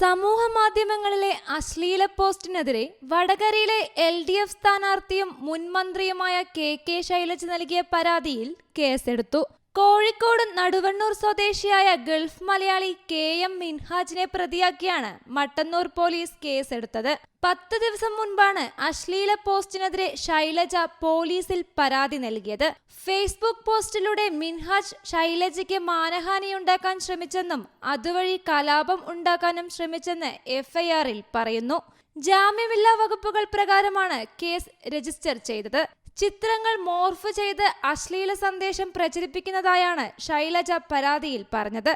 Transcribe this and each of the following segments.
സമൂഹ മാധ്യമങ്ങളിലെ അശ്ലീല പോസ്റ്റിനെതിരെ വടകരയിലെ എൽ ഡി എഫ് സ്ഥാനാർത്ഥിയും മുൻ മന്ത്രിയുമായ കെ കെ ശൈലജ നൽകിയ പരാതിയിൽ കേസെടുത്തു. കോഴിക്കോട് നടുവണ്ണൂർ സ്വദേശിയായ ഗൾഫ് മലയാളി കെ എം മിൻഹാജിനെ പ്രതിയാക്കിയാണ് മട്ടന്നൂർ പോലീസ് കേസെടുത്തത്. പത്ത് ദിവസം മുൻപാണ് അശ്ലീല പോസ്റ്റിനെതിരെ ശൈലജ പോലീസിൽ പരാതി നൽകിയത്. ഫേസ്ബുക്ക് പോസ്റ്റിലൂടെ മിൻഹാജ് ശൈലജയ്ക്ക് മാനഹാനിയുണ്ടാക്കാൻ ശ്രമിച്ചെന്നും അതുവഴി കലാപം ഉണ്ടാക്കാനും ശ്രമിച്ചെന്ന് എഫ്ഐആറിൽ പറയുന്നു. ജാമ്യമില്ലാ വകുപ്പുകൾ പ്രകാരമാണ് കേസ് രജിസ്റ്റർ ചെയ്തത്. ചിത്രങ്ങൾ മോർഫ് ചെയ്ത് അശ്ലീല സന്ദേശം പ്രചരിപ്പിക്കുന്നതായാണ് ശൈലജ പരാതിയിൽ പറഞ്ഞത്.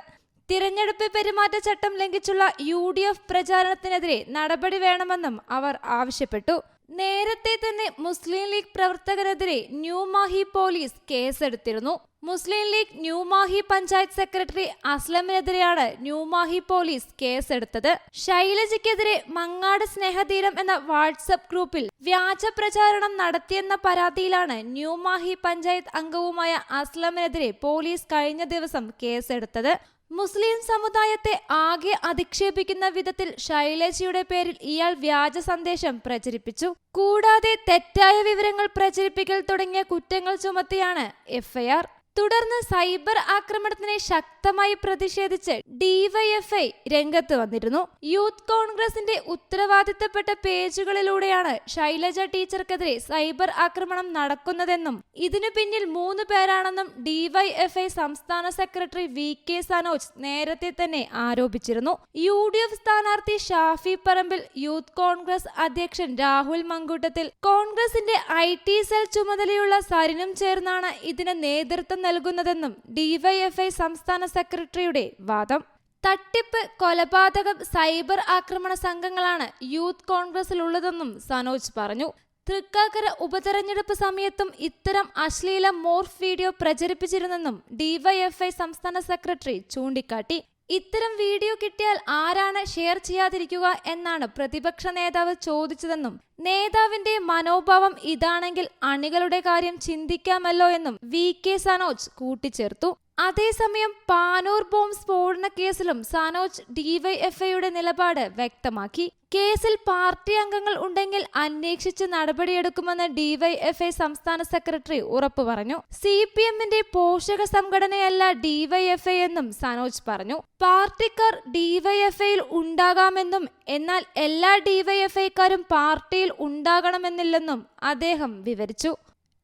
തിരഞ്ഞെടുപ്പ് പെരുമാറ്റച്ചട്ടം ലംഘിച്ചുള്ള യു ഡി എഫ് പ്രചാരണത്തിനെതിരെ നടപടി വേണമെന്നും അവർ ആവശ്യപ്പെട്ടു. നേരത്തെ തന്നെ മുസ്ലിം ലീഗ് പ്രവർത്തകരെതിരെ ന്യൂമാഹി പോലീസ് കേസെടുത്തിരുന്നു. മുസ്ലിം ലീഗ് ന്യൂമാഹി പഞ്ചായത്ത് സെക്രട്ടറി അസ്ലമിനെതിരെയാണ് ന്യൂമാഹി പോലീസ് കേസെടുത്തത്. ശൈലജയ്ക്കെതിരെ മങ്ങാട് സ്നേഹതീരം എന്ന വാട്സപ്പ് ഗ്രൂപ്പിൽ വ്യാജ പ്രചാരണം നടത്തിയെന്ന പരാതിയിലാണ് ന്യൂമാഹി പഞ്ചായത്ത് അംഗവുമായ അസ്ലമിനെതിരെ പോലീസ് കഴിഞ്ഞ ദിവസം കേസെടുത്തത്. മുസ്ലിം സമുദായത്തെ ആകെ അധിക്ഷേപിക്കുന്ന വിധത്തിൽ ശൈലജയുടെ പേരിൽ ഇയാൾ വ്യാജ സന്ദേശം പ്രചരിപ്പിച്ചു. കൂടാതെ തെറ്റായ വിവരങ്ങൾ പ്രചരിപ്പിക്കൽ തുടങ്ങിയ കുറ്റങ്ങൾ ചുമത്തിയാണ് എഫ്ഐആർ തുടർന്ന് സൈബർ ആക്രമണത്തിനെ ശക്തമായി പ്രതിഷേധിച്ച് ഡിവൈഎഫ്ഐ രംഗത്ത് വന്നിരുന്നു. യൂത്ത് കോൺഗ്രസിന്റെ ഉത്തരവാദിത്തപ്പെട്ട പേജുകളിലൂടെയാണ് ശൈലജ ടീച്ചർക്കെതിരെ സൈബർ ആക്രമണം നടക്കുന്നതെന്നും ഇതിനു പിന്നിൽ മൂന്ന് പേരാണെന്നും ഡിവൈഎഫ്ഐ സംസ്ഥാന സെക്രട്ടറി വി കെ സനോജ് നേരത്തെ തന്നെ ആരോപിച്ചിരുന്നു. യു ഡി എഫ് സ്ഥാനാർത്ഥി ഷാഫി പറമ്പിൽ യൂത്ത് കോൺഗ്രസ് അധ്യക്ഷൻ രാഹുൽ മങ്കൂട്ടത്തിൽ കോൺഗ്രസിന്റെ ഐ ടി സെൽ ചുമതലയുള്ള സരിനും ചേർന്നാണ് ഇതിന് നേതൃത്വം നൽകുന്നതെന്നും ഡിവൈഎഫ്ഐ സംസ്ഥാന സെക്രട്ടറിയുടെ വാദം. തട്ടിപ്പ് കൊലപാതകം സൈബർ ആക്രമണ സംഘങ്ങളാണ് യൂത്ത് കോൺഗ്രസിലുള്ളതെന്നും സനോജ് പറഞ്ഞു. തൃക്കാക്കര ഉപതെരഞ്ഞെടുപ്പ് സമയത്തും ഇത്തരം അശ്ലീല മോർഫ് വീഡിയോ പ്രചരിപ്പിച്ചിരുന്നെന്നും ഡിവൈഎഫ്ഐ സംസ്ഥാന സെക്രട്ടറി ചൂണ്ടിക്കാട്ടി. ഇത്തരം വീഡിയോ കിട്ടിയാൽ ആരാണ് ഷെയർ ചെയ്യാതിരിക്കുക എന്നാണ് പ്രതിപക്ഷ നേതാവ് ചോദിച്ചതെന്നും നേതാവിന്റെ മനോഭാവം ഇതാണെങ്കിൽ അണികളുടെ കാര്യം ചിന്തിക്കാമല്ലോ എന്നും വി കെ സനോജ് കൂട്ടിച്ചേർത്തു. അതേസമയം പാനൂർ ബോംബ് സ്ഫോടന കേസിലും സനോജ് ഡിവൈഎഫ്ഐയുടെ നിലപാട് വ്യക്തമാക്കി. കേസിൽ പാർട്ടി അംഗങ്ങൾ ഉണ്ടെങ്കിൽ അന്വേഷിച്ച് നടപടിയെടുക്കുമെന്ന് ഡിവൈഎഫ്ഐ സംസ്ഥാന സെക്രട്ടറി ഉറപ്പു പറഞ്ഞു. സി പി എമ്മിന്റെ പോഷക സംഘടനയല്ല ഡിവൈഎഫ്ഐ എന്നും സനോജ് പറഞ്ഞു. പാർട്ടിക്കാർ ഡിവൈഎഫ്ഐയിൽ ഉണ്ടാകാമെന്നും എന്നാൽ എല്ലാ ഡിവൈഎഫ്ഐക്കാരും പാർട്ടിയിൽ ഉണ്ടാകണമെന്നില്ലെന്നും അദ്ദേഹം വിവരിച്ചു.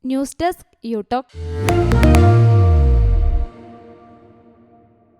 News desk YouTube